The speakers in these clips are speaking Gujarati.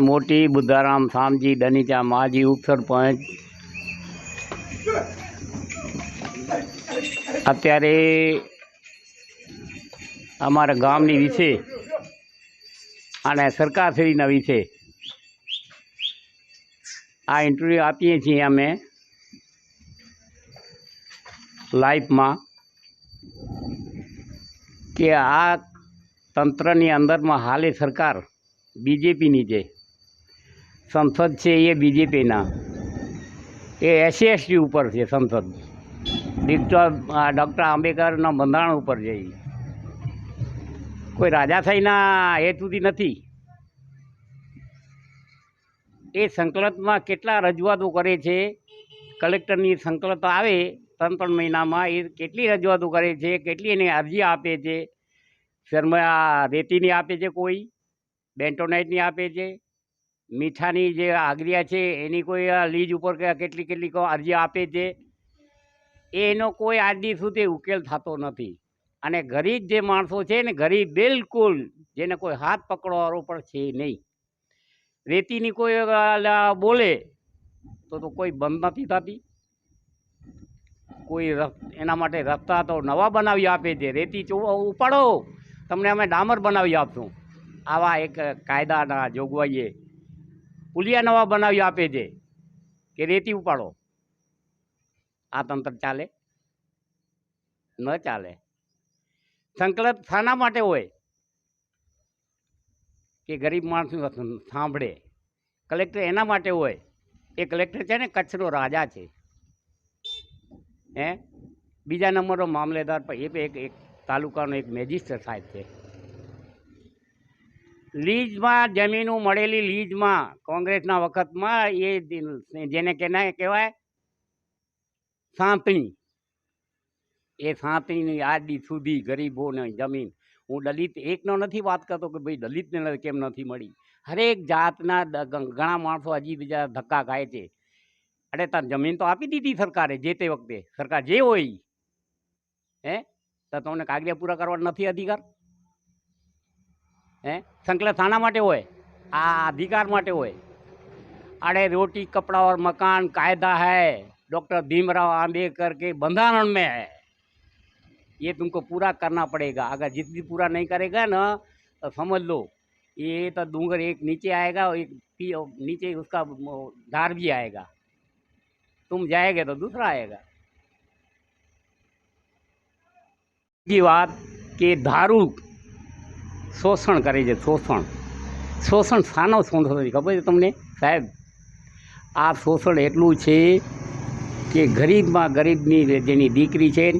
મોટી, બુદ્ધારામ શામજી દનીચા માજી ઉપસરપંચ અત્યારે અમારા ગામની વિશે અને સરકારશ્રીના વિશે આ ઇન્ટરવ્યૂ આપીએ છીએ અમે લાઈફમાં કે આ તંત્રની અંદરમાં હાલે સરકાર બીજેપીની છે સંસદ છે, એ બીજેપીના. એ એસસી એસટી ઉપર છે સંસદ. ડૉક્ટર ડૉક્ટર આંબેડકરના બંધારણ ઉપર છે. કોઈ રાજાશાહીના હેતુથી નથી. એ સંકલતમાં કેટલા રજૂઆતો કરે છે? કલેક્ટરની સંકલત આવે, ત્રણ ત્રણ મહિનામાં એ કેટલી રજૂઆતો કરે છે? કેટલી એની અરજી આપે છે? શર્મા રેતીની આપે છે કોઈ? બેન્ટોનાઇટની આપે છે? મીઠાની જે આગરિયા છે, એની કોઈ લીજ ઉપર કેટલી કેટલી કો અરજી આપે છે, એનો કોઈ આજની સુધી ઉકેલ થતો નથી. અને ગરીબ જે માણસો છે ને, ગરીબ બિલકુલ જેને કોઈ હાથ પકડવાનો પણ છે નહીં. રેતીની કોઈ બોલે તો તો કોઈ બંધ નથી થતી. કોઈ એના માટે રસ્તા તો નવા બનાવી આપે છે. રેતી ઉપાડો, તમને અમે ડામર બનાવી આપશું. આવા એક કાયદાના જોગવાઈએ પુલિયા નવા બનાવી આપે છે કે રેતી ઉપાડો. આ તંત્ર ચાલે? ન ચાલે. સંકલન શાના માટે હોય? કે ગરીબ માણસો સાંભળે. કલેક્ટર એના માટે હોય? એ કલેક્ટર છે ને, કચ્છનો રાજા છે. હે? બીજા નંબરનો મામલેદાર પણ એ એક એક તાલુકાનો એક મેજિસ્ટર સાહેબ છે. લીઝમાં જમીનો મળેલી લીઝમાં, કોંગ્રેસના વખતમાં એ જેને કેના કહેવાય, સાંપણી. એ સાંપણીની આડી સુધી ગરીબોને જમીન. હું દલિત એકનો નથી વાત કરતો કે ભાઈ દલિતને કેમ નથી મળી? હરેક જાતના ઘણા માણસો હજી બીજા ધક્કા ખાય છે. અરે તાર જમીન તો આપી દીધી સરકારે જે તે વખતે. સરકાર જે હોય. હે? તો તમને કાગળિયા પૂરા કરવા નથી અધિકાર? હે સંકલન શાના માટે હોય આ અધિકાર માટે હોય अरे रोटी कपड़ा और मकान कायदा है डॉक्टर भीमराव आम्बेडकर के बंधारण में है ये तुमको पूरा करना पड़ेगा अगर जिस भी पूरा नहीं करेगा ना तो समझ लो ये तो डूंगर एक नीचे आएगा और एक पी- नीचे उसका वो धार भी आएगा तुम जाएगे तो दूसरा आएगा की વાત કે દારૂ શોષણ કરે છે, શોષણ. શોષણ શાનો શોષણ છે, ખબર છે તમને? સાહેબ, આ શોષણ એટલું છે કે ગરીબમાં ગરીબની જેની દીકરી છે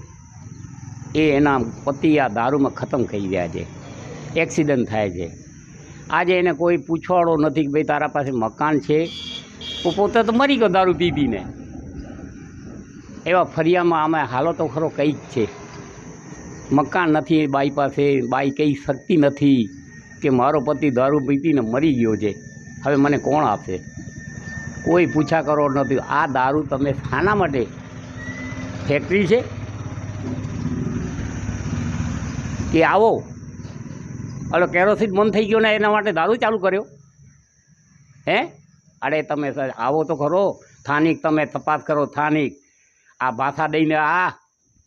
એ એના પતિ આ દારૂમાં ખતમ થઈ ગયા છે. એક્સિડન્ટ થાય છે. આજે એને કોઈ પૂછવાડો નથી કે ભાઈ તારા પાસે મકાન છે? પોતે તો મરી ગયો દારૂ પી પીને એવા ફરિયામાં અમે હાલો તો ખરો કંઈક છે. મકાન નથી, બાઈ પાસે બાઈ કહી શકતી નથી કે મારો પતિ દારૂ પીતીને મરી ગયો છે. હવે મને કોણ આપશે? કોઈ પૂછા કરો નથી. આ દારૂ તમે શાના માટે? ફેક્ટરી છે? કે આવો? અલો કેરોસીન બંધ થઈ ગયો ને એના માટે દારૂ ચાલુ કર્યો? હે? અરે તમે આવો તો ખરો. સ્થાનિક તમે તપાસ કરો સ્થાનિક આ ભાષા દઈને આ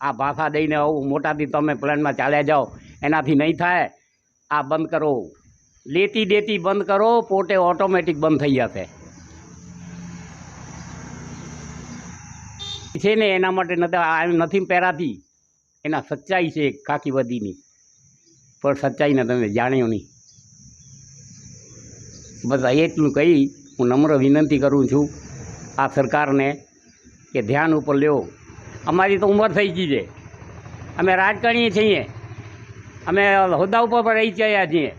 આ ભાષા દઈને આવું મોટાથી તમે પ્લાનમાં ચાલ્યા જાઓ, એનાથી નહીં થાય. આ બંધ કરો. લેતી દેતી બંધ કરો, પોતે ઓટોમેટિક બંધ થઈ જશે. છે ને એના માટે નથી પહેરાતી. એના સચ્ચાઈ છે કાકી વધીની. પણ સચ્ચાઈને તમે જાણ્યો નહીં. બસ એટલું કહી હું નમ્ર વિનંતી કરું છું આ સરકારને કે ધ્યાન ઉપર લ્યો. અમારી તો ઉંમર થઈ ગઈ છે. અમે રાજકારણીએ છીએ. અમે હોદ્દા ઉપર પણ રહી ગયા છીએ.